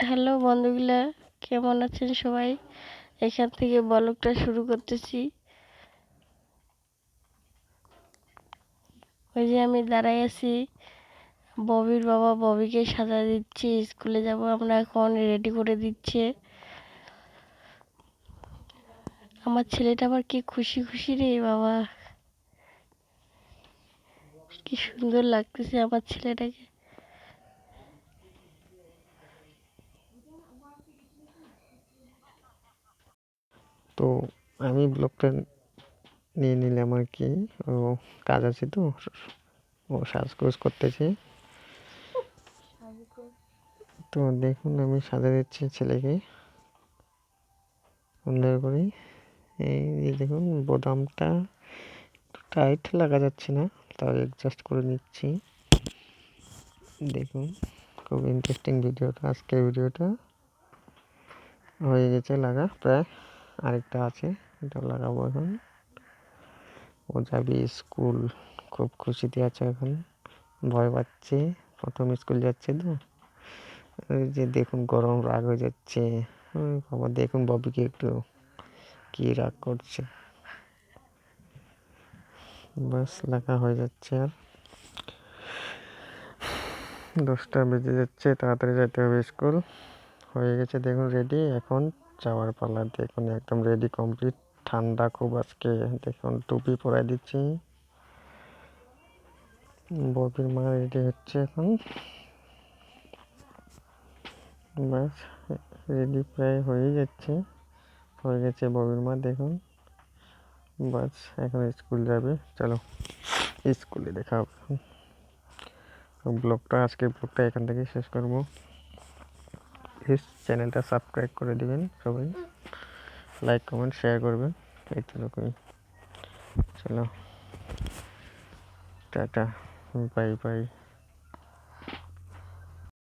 Hello বন্ধুগুলা, কেমন আছেন সবাই? এখান থেকে ব্লগটা শুরু করতেছি। ওই যে আমি দাঁড়াই আছি। ববির বাবা ববিকে সাজা দিচ্ছে, স্কুলে যাব, আমরা এখন রেডি করে দিচ্ছে। আমার ছেলেটা আবার কি খুশি খুশি রে বাবা। কি সুন্দর লাগতেছে আমার ছেলেটাকে। তো আমি ব্লগটা নিয়ে নিলাম আর কি। ও কাজ আছে তো, ও সাজগোজ করতেছে। তো দেখুন, আমি সাজা দিচ্ছি ছেলেকে। সুন্দর করে। এই যে দেখুন, বোতামটা একটু টাইট লাগা যাচ্ছে না, তাও অ্যাডজাস্ট করে নিচ্ছি। দেখুন, খুব ইন্টারেস্টিং ভিডিওটা আজকের ভিডিওটা হয়ে গেছে লাগা, প্রায়। আরেকটা আছে, এটা লাগাবো এখন। ও যাবি স্কুল, খুব খুশিতে আছে এখন। ভয় পাচ্ছে, প্রথম স্কুল যাচ্ছে তো। যে দেখুন গরম রাগ হয়ে যাচ্ছে। বাবা, দেখুন ববিকে একটু, কি রাগ করছে। বাস লেখা হয়ে যাচ্ছে আর। দশটা বেজে যাচ্ছে, তাড়াতাড়ি যেতে হবে স্কুল। হয়ে গেছে, দেখুন রেডি এখন যাওয়ার পালা। দেখুন, একদম রেডি কমপ্লিট ঠান্ডা খুব আজকে। দেখুন, টুপি পরাই দিচ্ছি। ববির মা রেডি হচ্ছে এখন। বাস রেডি প্রায় হয়ে যাচ্ছে। হয়ে গেছে ববির মা দেখুন। বাস এখন স্কুল যাবে। চলো স্কুলে দেখা হবে। ব্লগটা আজকে ব্লগটা এখান থেকে শেষ করব। প্লিজ চ্যানেলটা সাবস্ক্রাইব করে দিবেন সবাই। লাইক কমেন্ট শেয়ার করবেন। এইটুকুই চলো। টাটা। Bye bye